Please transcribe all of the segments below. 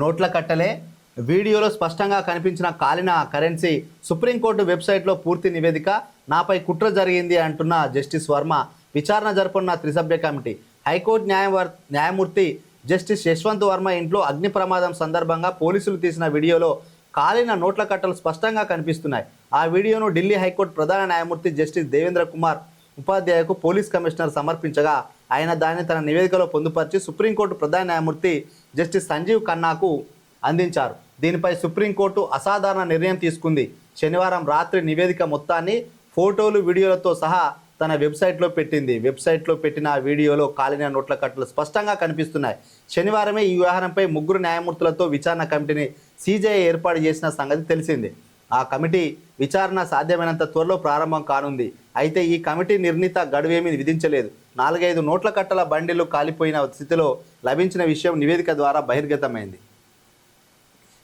నోట్ల కట్టలే వీడియోలో స్పష్టంగా కనిపించిన కాలిన కరెన్సీ సుప్రీంకోర్టు వెబ్సైట్లో పూర్తి నివేదిక నాపై కుట్ర జరిగింది అంటున్న జస్టిస్ వర్మ విచారణ జరుపున్న త్రిసభ్య కమిటీ. హైకోర్టు న్యాయవర్ న్యాయమూర్తి జస్టిస్ యశ్వంత్ వర్మ ఇంట్లో అగ్ని ప్రమాదం సందర్భంగా పోలీసులు తీసిన వీడియోలో కాలిన నోట్ల కట్టలు స్పష్టంగా కనిపిస్తున్నాయి. ఆ వీడియోను ఢిల్లీ హైకోర్టు ప్రధాన న్యాయమూర్తి జస్టిస్ దేవేంద్ర కుమార్ ఉపాధ్యాయకు పోలీస్ కమిషనర్ సమర్పించగా ఆయన దాన్ని తన నివేదికలో పొందుపరిచి సుప్రీంకోర్టు ప్రధాన న్యాయమూర్తి జస్టిస్ సంజీవ్ ఖన్నాకు అందించారు. దీనిపై సుప్రీంకోర్టు అసాధారణ నిర్ణయం తీసుకుంది. శనివారం రాత్రి నివేదిక మొత్తాన్ని ఫోటోలు వీడియోలతో సహా తన వెబ్సైట్లో పెట్టింది. వెబ్సైట్లో పెట్టిన వీడియోలో కాలిన నోట్ల కట్టలు స్పష్టంగా కనిపిస్తున్నాయి. శనివారమే ఈ వ్యవహారంపై ముగ్గురు న్యాయమూర్తులతో విచారణ కమిటీని సీజేఐ ఏర్పాటు చేసిన సంగతి తెలిసిందే. ఆ కమిటీ విచారణ సాధ్యమైనంత త్వరలో ప్రారంభం కానుంది. అయితే ఈ కమిటీ నిర్ణీత గడువేమీ విధించలేదు. నాలుగైదు నోట్ల కట్టల బండిలు కాలిపోయిన స్థితిలో లభించిన విషయం నివేదిక ద్వారా బహిర్గతమైంది.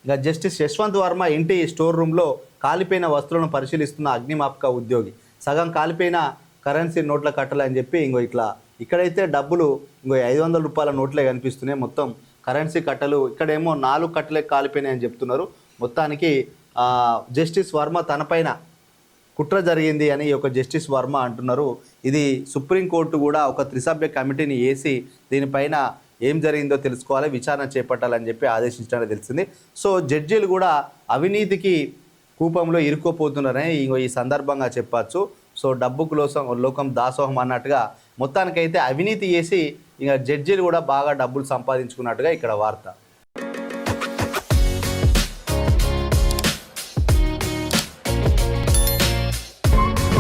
ఇక జస్టిస్ యశ్వంత్ వర్మ ఇంటి స్టోర్ రూమ్లో కాలిపోయిన వస్తువులను పరిశీలిస్తున్న అగ్నిమాపక ఉద్యోగి సగం కాలిపోయిన కరెన్సీ నోట్ల కట్టలు అని చెప్పి ఇంకో ఇట్లా ఇక్కడైతే డబ్బులు ఇంకో ఐదు వందల రూపాయల నోట్లే కనిపిస్తున్నాయి. మొత్తం కరెన్సీ కట్టలు ఇక్కడేమో నాలుగు కట్టలే కాలిపోయినాయి అని చెప్తున్నారు. మొత్తానికి జస్టిస్ వర్మ తనపైన కుట్ర జరిగింది అని ఈ యొక్క జస్టిస్ వర్మ అంటున్నారు. ఇది సుప్రీంకోర్టు కూడా ఒక త్రిసభ్య కమిటీని వేసి దీనిపైన ఏం జరిగిందో తెలుసుకోవాలి విచారణ చేపట్టాలని చెప్పి ఆదేశించడం తెలిసింది. సో జడ్జీలు కూడా అవినీతికి కూపంలో ఇరుక్కుపోతున్నారని ఇంకో ఈ సందర్భంగా చెప్పచ్చు. సో డబ్బుకు లోసం లోకం దాసోహం అన్నట్టుగా మొత్తానికైతే అవినీతి చేసి ఇంకా జడ్జీలు కూడా బాగా డబ్బులు సంపాదించుకున్నట్టుగా ఇక్కడ వార్త.